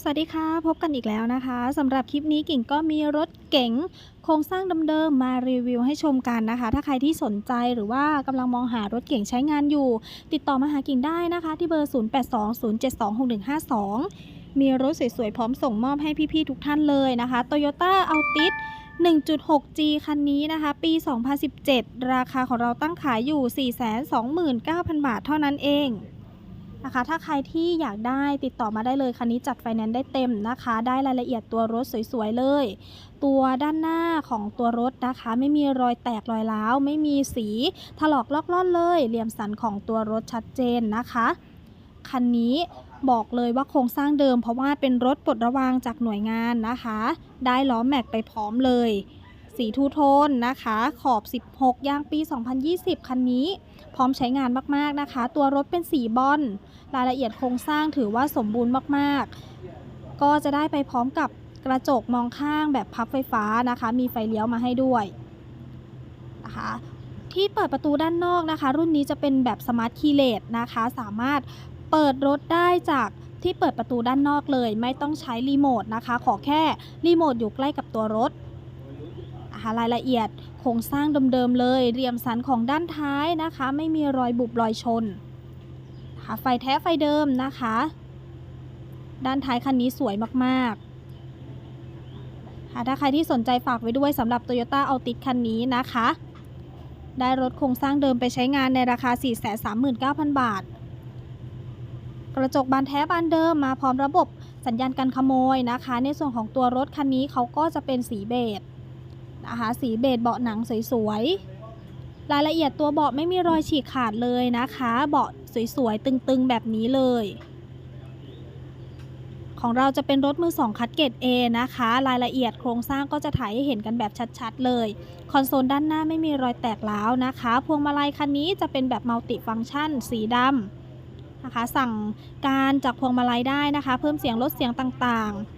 สวัสดีค่ะ พบกันอีกแล้วนะคะสำหรับคลิปนี้กิ่งก็มีรถเก๋งโครงสร้างเดิมๆมารีวิวให้ชมกันนะคะ ถ้าใครที่สนใจหรือว่ากำลังมองหารถเก๋งใช้งานอยู่ ติดต่อมาหากิ่งได้นะคะ ที่เบอร์ 0820726152 มีรถสวยๆ พร้อมส่งมอบให้พี่ๆ ทุกท่านเลยนะคะ Toyota Altis 1.6G คันนี้นะคะ ปี 2017 ราคาของเราตั้งขายอยู่ 429,000 บาทเท่านั้นเอง นะคะ ถ้าใครที่อยากได้ติดต่อมาได้เลยคันนี้จัดไฟแนนซ์ได้เต็มนะคะ ได้รายละเอียดตัวรถสวยๆเลย ตัวด้านหน้าของตัวรถนะคะ ไม่มีรอยแตกรอยร้าวไม่มีสีถลอกลอกล่อนเลย เหลี่ยมสันของตัวรถชัดเจนนะคะคันนี้บอกเลยว่าโครงสร้างเดิมเพราะว่าเป็นรถปลดระวางจากหน่วยงานนะคะ ได้ล้อแม็กไปพร้อมเลย สีทูโทนนะคะ ขอบ 16ย่างปี 2020 คันนี้ พร้อมใช้งานมาก ๆ นะคะ ตัวรถเป็นสีบอลรายละเอียดโครงสร้างถือว่าสมบูรณ์มาก ๆ ก็จะได้ไปพร้อมกับกระจกมองข้างแบบพับไฟฟ้านะคะ มีไฟเลี้ยวมาให้ด้วยนะคะที่เปิดประตูด้านนอกนะคะ รุ่นนี้จะเป็นแบบสมาร์ทคีย์เลสนะคะ สามารถเปิดรถได้จากที่เปิดประตูด้านนอกเลย ไม่ต้องใช้รีโมทนะคะ ขอแค่รีโมทอยู่ใกล้กับตัวรถ นะคะรายละเอียดโครงสร้างเดิมๆเลยเรียมสันของด้านท้ายนะคะ ไม่มีรอยบุบรอยชนค่ะไฟแท้ไฟเดิมนะคะ ด้านท้ายคันนี้สวยมากๆค่ะถ้าใครที่สนใจฝากไว้ด้วยสำหรับ Toyota Altis คันนี้นะคะ ได้รถโครงสร้างเดิมไปใช้งานในราคา 439,000 บาท กระจกบานแท้บานเดิมมาพร้อมระบบสัญญาณการขโมยนะคะ ในส่วนของตัวรถคันนี้เขาก็จะเป็นสีเบจ นะคะสีเบจเบาะหนังสวยๆ รายละเอียดตัวเบาะไม่มีรอยฉีกขาดเลยนะคะ เบาะสวยๆ ตึงๆ แบบนี้เลย ของเราจะเป็นรถมือสองคัดเกรด A นะคะ รายละเอียดโครงสร้างก็จะถ่ายให้เห็นกันแบบชัดๆ เลย คอนโซลด้านหน้าไม่มีรอยแตกร้าวนะคะ พวงมาลัยคันนี้จะเป็นแบบมัลติฟัง c t ชัน สีดำนะคะ สั่งการจากพวงมาลัยได้นะคะ เพิ่มเสียงลดเสียงต่างๆ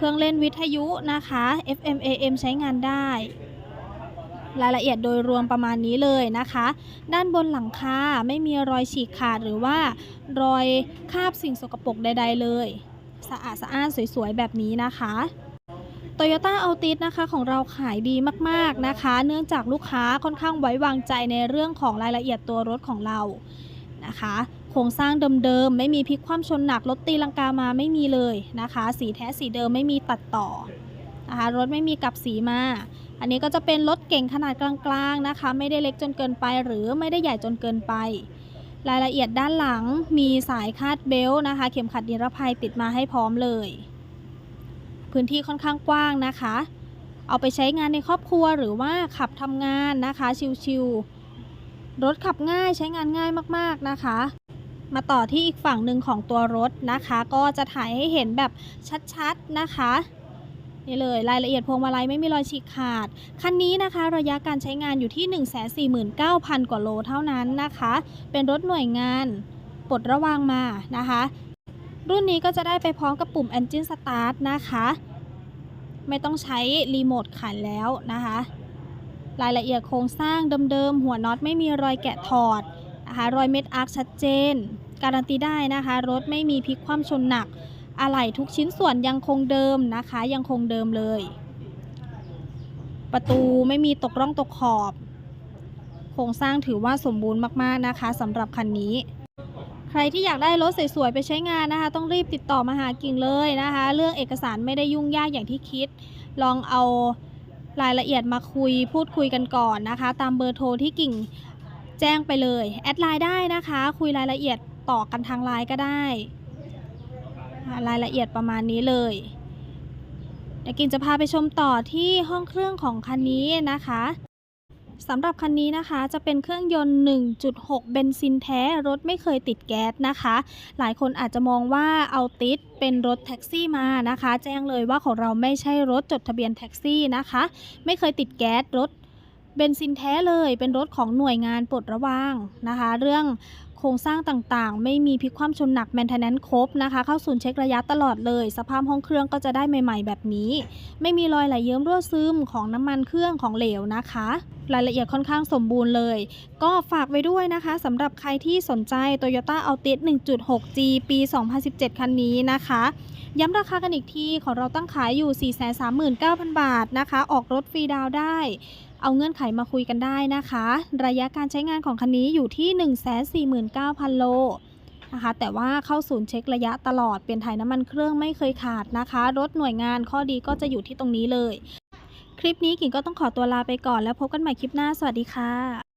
เครื่องเล่นวิทยุนะคะ FM AM ใช้งานได้ รายละเอียดโดยรวมประมาณนี้เลยนะคะ ด้านบนหลังคาไม่มีรอยฉีกขาดหรือว่ารอยคราบสิ่งสกปรกใด ๆ เลย สะอาดสะอ้านสวยๆ แบบนี้นะคะ Toyota Altis นะคะของเราขายดีมากๆนะคะ เนื่องจากลูกค้าค่อนข้างไว้วางใจในเรื่องของรายละเอียดตัวรถของเรานะคะ โครงสร้างเดิมๆ ไม่มีพลิกคว่ำชนหนัก รถตีลังกามาไม่มีเลยนะคะ สีแท้สีเดิมไม่มีตัดต่อนะคะรถไม่มีกลับสีมา อันนี้ก็จะเป็นรถเก่งขนาดกลางๆนะคะ ไม่ได้เล็กจนเกินไป หรือไม่ได้ใหญ่จนเกินไป รายละเอียดด้านหลังมีสายคาดเบลต์นะคะ เข็มขัดนิรภัยติดมาให้พร้อมเลย พื้นที่ค่อนข้างกว้างนะคะ เอาไปใช้งานในครอบครัวหรือว่าขับทำงานนะคะชิวๆรถขับง่ายใช้งานง่ายมากๆนะคะ มาต่อที่อีกฝั่งหนึ่งของตัวรถนะคะ ก็จะถ่ายให้เห็นแบบชัดๆนะคะนี่เลยรายละเอียดพวงมาลัยไม่มีรอยฉีกขาด คันนี้นะคะ ระยะการใช้งานอยู่ที่ 149,000 กว่าโลเท่านั้นนะคะ เป็นรถหน่วยงานปลดระวางมานะคะ รุ่นนี้ก็จะได้ไปพร้อมกับปุ่ม Engine Start นะคะ ไม่ต้องใช้รีโมทขันแล้วนะคะ รายละเอียดโครงสร้างเดิมๆ หัวน็อตไม่มีรอยแกะถอดนะคะ รอยเม็ดอาร์คชัดเจน การันตีได้นะคะ รถไม่มีพลิกคว่ำชนหนัก อะไหล่ทุกชิ้นส่วนยังคงเดิมนะคะ ยังคงเดิมเลย ประตูไม่มีตกร่องตกขอบ โครงสร้างถือว่าสมบูรณ์มากๆนะคะสำหรับคันนี้ ใครที่อยากได้รถสวยๆไปใช้งานนะคะ ต้องรีบติดต่อมาหากิ่งเลยนะคะ เรื่องเอกสารไม่ได้ยุ่งยากอย่างที่คิด ลองเอารายละเอียดมาคุยพูดคุยกันก่อนนะคะ ตามเบอร์โทรที่กิ่งแจ้งไปเลย แอดไลน์ได้นะคะ คุยรายละเอียด ต่อกันทางไลน์ก็ได้ รายละเอียดประมาณนี้เลยเดี๋ยวกินจะพาไปชมต่อที่ห้องเครื่องของคันนี้นะคะสำหรับคันนี้นะคะจะเป็นเครื่องยนต์ 1.6 เบนซินแท้ รถไม่เคยติดแก๊สนะคะ หลายคนอาจจะมองว่าเอาติดเป็นรถแท็กซี่มานะคะ แจ้งเลยว่าของเราไม่ใช่รถจดทะเบียนแท็กซี่นะคะ ไม่เคยติดแก๊สรถเบนซินแท้เลยเป็นรถของหน่วยงานปลดระวางนะคะ เรื่อง โครงสร้างต่างๆ ไม่มีพลิกคว่ำชนหนักแมนเทนแนนครบนะคะ เข้าศูนย์เช็คระยะตลอดเลย สภาพห้องเครื่องก็จะได้ใหม่ ๆ แบบนี้ ไม่มีรอยไหลเยิ้มรั่วซึมของน้ำมันเครื่องของเหลวนะคะ รายละเอียดค่อนข้างสมบูรณ์เลย ก็ฝากไว้ด้วยนะคะสำหรับใครที่สนใจ Toyota Altis 1.6G ปี 2017 คันนี้นะคะย้ำราคากันอีกทีของเราตั้งขายอยู่ 439,000 บาทนะคะ ออกรถฟรีดาวได้ เอาเงื่อนไขมาคุยกันได้นะคะ ระยะการใช้งานของคันนี้อยู่ที่ 149,000 โลนะคะแต่ว่าเข้าศูนย์เช็คระยะตลอดเปลี่ยนถ่ายน้ำมันเครื่องไม่เคยขาดนะคะ รถหน่วยงานข้อดีก็จะอยู่ที่ตรงนี้เลย คลิปนี้กิ่งก็ต้องขอตัวลาไปก่อนแล้วพบกันใหม่คลิปหน้า สวัสดีค่ะ